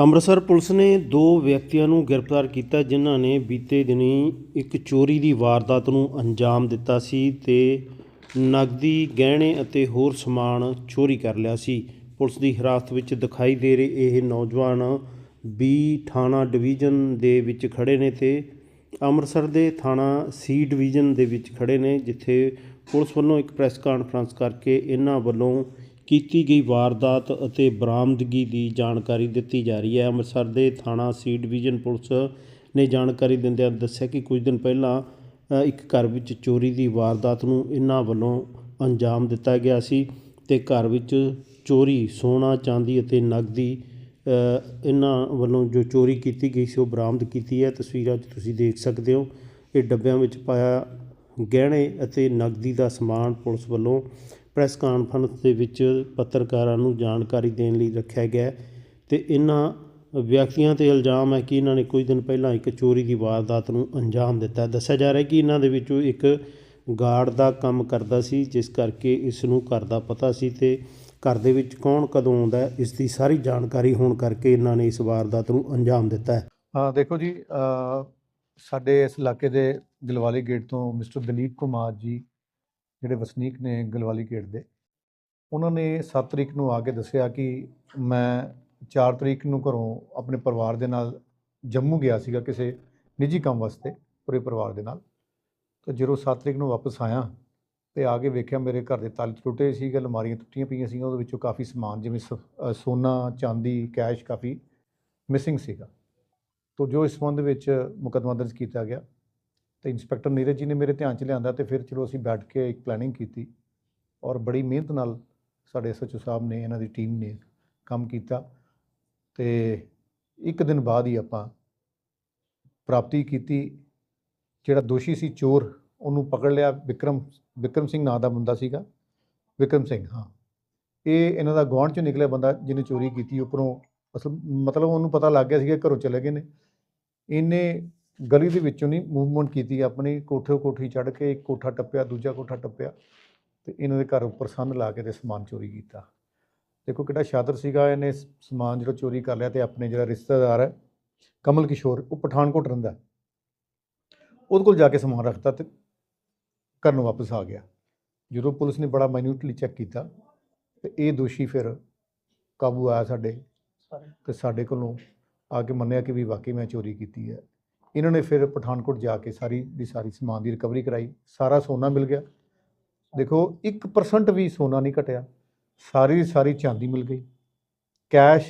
Amritsar police ਨੇ ਦੋ ਵਿਅਕਤੀਆਂ ਨੂੰ ਗ੍ਰਿਫਤਾਰ ਕੀਤਾ, ਜਿਨ੍ਹਾਂ ਨੇ ਬੀਤੇ ਦਿਨੀ ਇੱਕ ਚੋਰੀ ਦੀ ਵਾਰਦਾਤ ਨੂੰ ਅੰਜਾਮ ਦਿੱਤਾ ਸੀ ਤੇ ਨਗਦੀ ਗਹਿਣੇ ਅਤੇ ਹੋਰ ਸਮਾਨ ਚੋਰੀ ਕਰ ਲਿਆ ਸੀ। ਪੁਲਿਸ ਦੀ ਹਿਰਾਸਤ ਵਿੱਚ ਦਿਖਾਈ ਦੇ ਰਹੇ ਇਹ ਨੌਜਵਾਨ ਬੀ ਥਾਣਾ ਡਿਵੀਜ਼ਨ ਦੇ ਵਿੱਚ ਖੜੇ ਨੇ ਤੇ ਅੰਮ੍ਰਿਤਸਰ ਦੇ ਥਾਣਾ ਸੀ ਡਿਵੀਜ਼ਨ ਦੇ ਵਿੱਚ ਖੜੇ ਨੇ, ਜਿੱਥੇ ਪੁਲਿਸ ਵੱਲੋਂ ਇੱਕ ਪ੍ਰੈਸ ਕਾਨਫਰੰਸ ਕਰਕੇ ਇਹਨਾਂ ਵੱਲੋਂ ਕੀਤੀ ਗਈ ਵਾਰਦਾਤ ਅਤੇ ਬਰਾਮਦਗੀ ਦੀ ਜਾਣਕਾਰੀ ਦਿੱਤੀ ਜਾ ਰਹੀ ਹੈ। ਅੰਮ੍ਰਿਤਸਰ ਦੇ ਥਾਣਾ ਸੀ ਡਿਵੀਜ਼ਨ ਪੁਲਿਸ ਨੇ ਜਾਣਕਾਰੀ ਦਿੰਦਿਆਂ ਦੱਸਿਆ ਕਿ ਕੁਝ ਦਿਨ ਪਹਿਲਾਂ ਇੱਕ ਘਰ ਵਿੱਚ ਚੋਰੀ ਦੀ ਵਾਰਦਾਤ ਨੂੰ ਇਹਨਾਂ ਵੱਲੋਂ ਅੰਜਾਮ ਦਿੱਤਾ ਗਿਆ ਸੀ ਅਤੇ ਘਰ ਵਿੱਚ ਚੋਰੀ ਸੋਨਾ, ਚਾਂਦੀ ਅਤੇ ਨਗਦੀ ਇਹਨਾਂ ਵੱਲੋਂ ਜੋ ਚੋਰੀ ਕੀਤੀ ਗਈ ਸੀ ਉਹ ਬਰਾਮਦ ਕੀਤੀ ਹੈ। ਤਸਵੀਰਾਂ 'ਚ ਤੁਸੀਂ ਦੇਖ ਸਕਦੇ ਹੋ। ਇਹ ਡੱਬਿਆਂ ਵਿੱਚ ਪਾਇਆ ਗਹਿਣੇ ਅਤੇ ਨਗਦੀ ਦਾ ਸਮਾਨ ਪੁਲਿਸ ਵੱਲੋਂ ਪ੍ਰੈਸ ਕਾਨਫਰੰਸ ਦੇ ਵਿੱਚ ਪੱਤਰਕਾਰਾਂ ਨੂੰ ਜਾਣਕਾਰੀ ਦੇਣ ਲਈ ਰੱਖਿਆ ਗਿਆ ਹੈ ਤੇ ਇਹਨਾਂ ਵਿਅਕਤੀਆਂ ਤੇ ਇਲਜ਼ਾਮ ਹੈ ਕਿ ਇਹਨਾਂ ਨੇ ਕੁਝ ਦਿਨ ਪਹਿਲਾਂ ਇੱਕ ਚੋਰੀ ਦੀ ਵਾਰਦਾਤ ਨੂੰ ਅੰਜਾਮ ਦਿੱਤਾ। ਦੱਸਿਆ ਜਾ ਰਿਹਾ ਕਿ ਇਹਨਾਂ ਦੇ ਵਿੱਚੋਂ ਇੱਕ ਗਾਰਡ ਦਾ ਕੰਮ ਕਰਦਾ ਸੀ, ਜਿਸ ਕਰਕੇ ਇਸ ਨੂੰ ਘਰ ਦਾ ਪਤਾ ਸੀ ਤੇ ਘਰ ਦੇ ਵਿੱਚ ਕੌਣ ਕਦੋਂ ਆਉਂਦਾ ਇਸ ਦੀ ਸਾਰੀ ਜਾਣਕਾਰੀ ਹੋਣ ਕਰਕੇ ਇਹਨਾਂ ਨੇ ਇਸ ਵਾਰਦਾਤ ਨੂੰ ਅੰਜਾਮ ਦਿੱਤਾ ਹੈ। ਦੇਖੋ ਜੀ ਸਾਡੇ ਇਸ ਇਲਾਕੇ ਦੇ ਗਲਵਾਲੀ ਗੇਟ ਤੋਂ ਮਿਸਟਰ ਦਲੀਪ ਕੁਮਾਰ ਜੀ, ਜਿਹੜੇ ਵਸਨੀਕ ਨੇ ਗਲਵਾਲੀ ਗੇਟ ਦੇ, ਉਹਨਾਂ ਨੇ 7 ਤਰੀਕ ਨੂੰ ਆ ਕੇ ਦੱਸਿਆ ਕਿ ਮੈਂ 4 ਤਰੀਕ ਨੂੰ ਘਰੋਂ ਆਪਣੇ ਪਰਿਵਾਰ ਦੇ ਨਾਲ ਜੰਮੂ ਗਿਆ ਸੀਗਾ ਕਿਸੇ ਨਿੱਜੀ ਕੰਮ ਵਾਸਤੇ, ਪੂਰੇ ਪਰਿਵਾਰ ਦੇ ਨਾਲ। ਤਾਂ ਜਦੋਂ 7 ਤਰੀਕ ਨੂੰ ਵਾਪਸ ਆਇਆ ਤੇ ਆ ਕੇ ਵੇਖਿਆ ਮੇਰੇ ਘਰ ਦੇ ਤਾਲੇ ਟੁੱਟੇ ਸੀ ਅਲਮਾਰੀਆਂ ਟੁੱਟੀਆਂ ਪਈਆਂ ਸੀਗੀਆਂ, ਉਹਦੇ ਵਿੱਚੋਂ ਕਾਫੀ ਸਮਾਨ ਜਿਵੇਂ ਸ- ਸੋਨਾ, ਚਾਂਦੀ, ਕੈਸ਼ ਕਾਫੀ ਮਿਸਿੰਗ ਸੀਗਾ। ਤੋ ਜੋ ਇਸ ਸੰਬੰਧ ਵਿੱਚ ਮੁਕੱਦਮਾ ਦਰਜ ਕੀਤਾ ਗਿਆ ਤੇ ਇੰਸਪੈਕਟਰ ਨੀਰਜ ਜੀ ਨੇ ਮੇਰੇ ਧਿਆਨ 'ਚ ਲਿਆਂਦਾ ਤੇ ਫਿਰ ਚਲੋ ਅਸੀਂ ਬੈਠ ਕੇ ਇੱਕ ਪਲੈਨਿੰਗ ਕੀਤੀ ਔਰ ਬੜੀ ਮਿਹਨਤ ਨਾਲ ਸਾਡੇ ਐਸਐਚਓ ਸਾਹਿਬ ਨੇ, ਇਹਨਾਂ ਦੀ ਟੀਮ ਨੇ ਕੰਮ ਕੀਤਾ ਤੇ ਇੱਕ ਦਿਨ ਬਾਅਦ ਹੀ ਆਪਾਂ ਪ੍ਰਾਪਤੀ ਕੀਤੀ ਜਿਹੜਾ ਦੋਸ਼ੀ ਸੀ ਚੋਰ, ਉਹਨੂੰ ਪਕੜ ਲਿਆ ਵਿਕਰਮ ਵਿਕਰਮ ਸਿੰਘ ਨਾਂ ਦਾ ਬੰਦਾ ਸੀਗਾ, ਵਿਕਰਮ ਸਿੰਘ, ਹਾਂ। ਇਹ ਇਹਨਾਂ ਦਾ ਗੁਆਂਢ ਚੋਂ ਨਿਕਲਿਆ ਬੰਦਾ ਜਿਹਨੇ ਚੋਰੀ ਕੀਤੀ, ਉੱਪਰੋਂ ਅਸਲ ਮਤਲਬ ਉਹਨੂੰ ਪਤਾ ਲੱਗ ਗਿਆ ਸੀਗਾ ਘਰੋਂ ਚਲੇ ਗਏ ਨੇ। ਇਹਨੇ ਗਲੀ ਦੇ ਵਿੱਚੋਂ ਨਹੀਂ ਮੂਵਮੈਂਟ ਕੀਤੀ ਆਪਣੀ ਕੋਠੇ ਕੋਠੀ ਚੜ੍ਹ ਕੇ ਇੱਕ ਕੋਠਾ ਟੱਪਿਆ ਦੂਜਾ ਕੋਠਾ ਟੱਪਿਆ ਤੇ ਇਹਨਾਂ ਦੇ ਘਰ ਉੱਪਰ ਸੰਨ ਲਾ ਕੇ ਤੇ ਸਮਾਨ ਚੋਰੀ ਕੀਤਾ। ਦੇਖੋ ਕਿੱਡਾ ਸ਼ਾਤਰ ਸੀਗਾ ਇਹਨੇ ਸਮਾਨ ਜਿਹੜਾ ਚੋਰੀ ਕਰ ਲਿਆ ਤੇ ਆਪਣੇ ਜਿਹੜਾ ਰਿਸ਼ਤੇਦਾਰ ਹੈ ਕਮਲ ਕਿਸ਼ੋਰ ਉਹ ਪਠਾਨਕੋਟ ਰਹਿੰਦਾ। ਉਹਦੇ ਕੋਲ ਜਾ ਕੇ ਸਮਾਨ ਰੱਖਤਾ ਤੇ ਘਰ ਨੂੰ ਵਾਪਸ ਆ ਗਿਆ। ਜਦੋਂ ਪੁਲਿਸ ਨੇ ਬੜਾ ਮਾਈਨਿਊਟਲੀ ਚੈੱਕ ਕੀਤਾ ਤੇ ਇਹ ਦੋਸ਼ੀ ਫਿਰ ਕਾਬੂ ਆਇਆ ਸਾਡੇ ਤੇ ਸਾਡੇ ਕੋਲੋਂ ਆ ਕੇ ਮੰਨਿਆ ਕਿ ਵੀ ਵਾਕਈ ਮੈਂ ਚੋਰੀ ਕੀਤੀ ਹੈ। ਇਹਨਾਂ ਨੇ ਫਿਰ ਪਠਾਨਕੋਟ ਜਾ ਕੇ ਸਾਰੀ ਦੀ ਸਾਰੀ ਸਮਾਨ ਦੀ ਰਿਕਵਰੀ ਕਰਾਈ। ਸਾਰਾ ਸੋਨਾ ਮਿਲ ਗਿਆ। ਦੇਖੋ 1% ਵੀ ਸੋਨਾ ਨਹੀਂ ਘਟਿਆ। ਸਾਰੀ ਦੀ ਸਾਰੀ ਚਾਂਦੀ ਮਿਲ ਗਈ। ਕੈਸ਼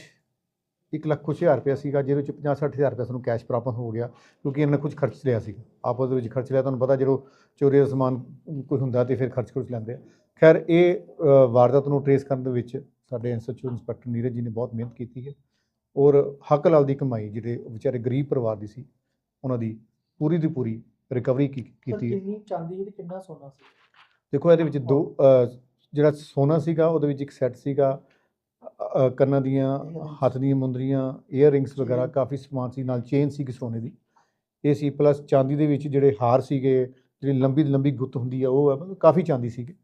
1 ਲੱਖ ਕੁਛ ਹਜ਼ਾਰ ਰੁਪਇਆ ਸੀਗਾ, ਜਿਹਦੇ ਵਿੱਚ 50 60 ਹਜ਼ਾਰ ਰੁਪਇਆ ਸਾਨੂੰ ਕੈਸ਼ ਪ੍ਰਾਪਤ ਹੋ ਗਿਆ, ਕਿਉਂਕਿ ਇਹਨਾਂ ਨੇ ਕੁਝ ਖਰਚ ਲਿਆ ਸੀ ਆਪਸ ਦੇ ਵਿੱਚ ਖਰਚ ਲਿਆ, ਤੁਹਾਨੂੰ ਪਤਾ ਜਦੋਂ ਚੋਰੀ ਦਾ ਸਮਾਨ ਕੋਈ ਹੁੰਦਾ ਤੇ ਫਿਰ ਖਰਚ ਖੁਰਚ ਲੈਂਦੇ ਆ। ਖੈਰ, ਇਹ ਵਾਰਦਾਤ ਨੂੰ ਟਰੇਸ ਕਰਨ ਦੇ ਵਿੱਚ ਸਾਡੇ ਐਸਐਚਓ ਇੰਸਪੈਕਟਰ ਨੀਰਜ ਜੀ ਨੇ ਬਹੁਤ ਮਿਹਨਤ ਕੀਤੀ ਹੈ। ਔਰ ਹੱਕ ਲਾਲ ਦੀ ਕਮਾਈ ਜਿਹੜੇ ਵਿਚਾਰੇ ਗਰੀਬ ਪਰਿਵਾਰ ਦੀ ਸੀ ਉਹਨਾਂ ਦੀ ਪੂਰੀ ਦੀ ਪੂਰੀ ਰਿਕਵਰੀ ਕੀ- ਕੀਤੀ ਹੈ ਕਿੰਨੀ ਚਾਂਦੀ ਤੇ ਕਿੰਨਾ ਸੋਨਾ ਸੀ ਦੇਖੋ ਇਹਦੇ ਵਿੱਚ ਦੋ ਜਿਹੜਾ ਸੋਨਾ ਸੀਗਾ ਉਹਦੇ ਵਿੱਚ ਇੱਕ ਸੈੱਟ ਸੀਗਾ ਕੰਨਾਂ ਦੀਆਂ. ਹੱਥ ਦੀਆਂ ਮੁੰਦਰੀਆਂ ਈਅਰਿੰਗਸ ਵਗੈਰਾ Chain. ਕਾਫੀ ਸਮਾਨ ਸੀ ਨਾਲ ਚੇਨ ਸੀ ਸੋਨੇ ਦੀ ਇਹ ਸੀ ਪਲੱਸ ਚਾਂਦੀ ਦੇ ਵਿੱਚ ਜਿਹੜੇ ਹਾਰ ਸੀਗੇ ਜਿਹੜੀ ਲੰਬੀ ਲੰਬੀ ਗੁੱਤ ਹੁੰਦੀ ਆ ਉਹ ਕਾਫੀ ਚਾਂਦੀ ਸੀਗੀ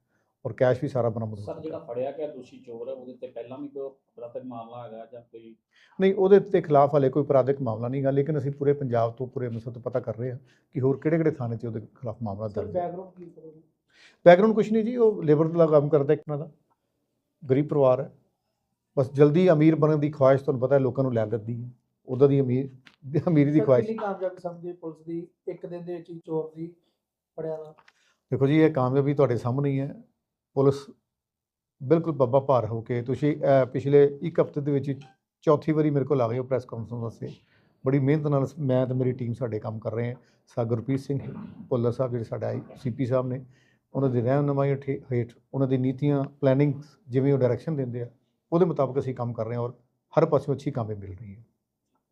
ਔਰ ਕੈਸ਼ ਵੀ ਸਾਰਾ ਬਰਾਮਦ ਹੋ ਸਰ ਜਿਹੜਾ ਫੜਿਆ ਗਿਆ ਦੋਸ਼ੀ ਚੋਰ ਹੈ ਉਹਦੇ ਤੇ ਪਹਿਲਾਂ ਵੀ ਕੋਈ ਅਪਰਾਧਿਕ ਮਾਮਲਾ ਹੈਗਾ ਜਾਂ ਕੋਈ ਨਹੀਂ ਉਹਦੇ ਤੇ ਖਿਲਾਫ ਹਲੇ ਕੋਈ ਅਪਰਾਧਿਕ ਮਾਮਲਾ ਨਹੀਂ ਗਾ ਲੇਕਿਨ ਅਸੀਂ ਪੂਰੇ ਪੰਜਾਬ ਤੋਂ ਪੂਰੇ ਅੰਮ੍ਰਿਤਸਰ ਤੋਂ ਪਤਾ ਕਰ ਰਹੇ ਹਾਂ ਕਿ ਹੋਰ ਕਿਹੜੇ ਕਿਹੜੇ ਥਾਣੇ 'ਚ ਉਹਦੇ ਖਿਲਾਫ ਮਾਮਲਾ ਦਰਜ ਹੈ। ਬੈਕਗ੍ਰਾਉਂਡ ਕੀ ਕਰੋਗੇ ਬੈਕਗ੍ਰਾਉਂਡ ਕੁਛ ਨਹੀਂ ਜੀ ਉਹ ਲੇਬਰ ਦਾ ਕੰਮ ਕਰਦਾ ਇੱਕ ਇਹਨਾਂ ਦਾ। ਗਰੀਬ ਪਰਿਵਾਰ ਹੈ। ਬਸ ਜਲਦੀ ਅਮੀਰ ਬਣਨ ਦੀ ਖੁਆਇਸ਼ ਤੁਹਾਨੂੰ ਪਤਾ ਹੈ ਲੋਕਾਂ ਨੂੰ ਲੈ ਦਿੰਦੀ ਹੈ। ਉਹਦਾ ਦੀ ਅਮੀਰ ਅਮੀਰੀ ਦੀ ਖੁਆਇਸ਼। ਕਿੰਨੀ ਕਾਮਯਾਬੀ ਸਮਝਦੇ ਪੁਲਿਸ ਦੀ? ਇੱਕ ਦਿਨ ਦੇ ਵਿੱਚ ਹੀ ਚੋਰ ਦੀ ਫੜਿਆ ਦਾ ਦੇਖੋ ਜੀ ਇਹ ਕਾਮਯਾਬੀ ਤੁਹਾਡੇ ਸਾਹਮਣੇ ਹੀ ਹੈ। ਪੁਲਿਸ ਬਿਲਕੁਲ ਬੱਬਾ ਭਾਰ ਹੋ ਕੇ ਤੁਸੀਂ ਪਿਛਲੇ ਇੱਕ ਹਫ਼ਤੇ ਦੇ ਵਿੱਚ ਚੌਥੀ ਵਾਰੀ ਮੇਰੇ ਕੋਲ ਆ ਗਏ ਹੋ ਪ੍ਰੈਸ ਕਾਨਫਰੰਸ ਵਾਸਤੇ। ਬੜੀ ਮਿਹਨਤ ਨਾਲ ਮੈਂ ਤੇ ਮੇਰੀ ਟੀਮ ਸਾਡੇ ਕੰਮ ਕਰ ਰਹੇ ਹਾਂ। ਸਾ ਗੁਰਪ੍ਰੀਤ ਸਿੰਘ ਭੁੱਲਰ ਸਾਹਿਬ ਜਿਹੜੇ ਸਾਡਾ ਸੀਪੀ ਸਾਹਿਬ ਨੇ ਉਹਨਾਂ ਦੀ ਰਹਿਨੁਮਾਈ ਹੇਠ ਹੇਠ ਉਹਨਾਂ ਦੀ ਨੀਤੀਆਂ ਪਲੈਨਿੰਗ ਜਿਵੇਂ ਉਹ ਡਾਇਰੈਕਸ਼ਨ ਦਿੰਦੇ ਆ ਉਹਦੇ ਮੁਤਾਬਕ ਅਸੀਂ ਕੰਮ ਕਰ ਰਹੇ ਹਾਂ ਔਰ ਹਰ ਪਾਸਿਓਂ ਅੱਛੀ ਕਾਮਯਾਬੀ ਮਿਲ ਰਹੀ ਹੈ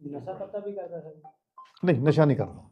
ਨਸ਼ਾ ਪਤਾ ਵੀ ਕਰਦਾ ਹੈ ਨਹੀਂ ਨਸ਼ਾ ਨਹੀਂ ਕਰਦਾ।